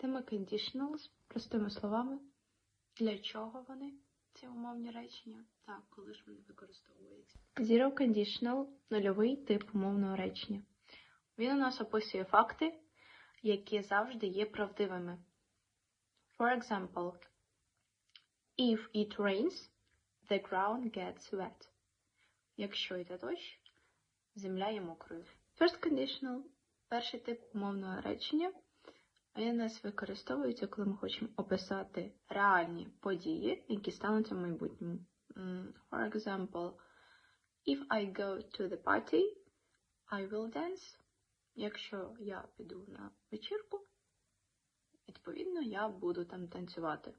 Тема conditionals, простими словами, для чого вони, ці умовні речення, та коли ж вони використовуються. Zero conditional – нульовий тип умовного речення. Він у нас описує факти, які завжди є правдивими. For example, if it rains, the ground gets wet. Якщо йде дощ, земля є мокрою. First conditional – перший тип умовного речення. Він у нас використовується, коли ми хочемо описати реальні події, які стануться в майбутньому. For example, if I go to the party, I will dance. Якщо я піду на вечірку, відповідно, я буду там танцювати.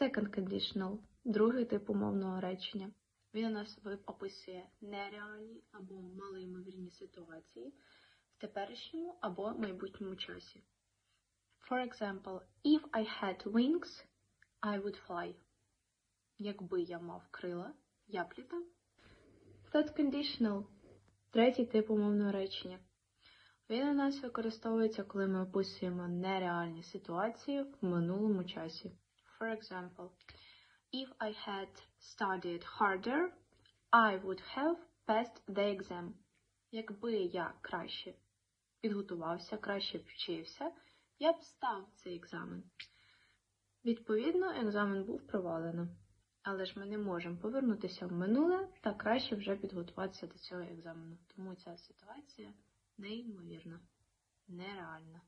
Second conditional – другий тип умовного речення. Він у нас описує нереальні або малоймовірні ситуації в теперішньому або майбутньому часі. For example, if I had wings, I would fly. Якби я мав крила, я б літав. Third conditional – третій тип умовного речення. Він у нас використовується, коли ми описуємо нереальні ситуації в минулому часі. For example, if I had studied harder, I would have passed the exam. Якби я краще підготувався, краще вчився, я б став цей екзамен. Відповідно, екзамен був провалено. Але ж ми не можемо повернутися в минуле та краще вже підготуватися до цього екзамену. Тому ця ситуація неймовірна, нереальна.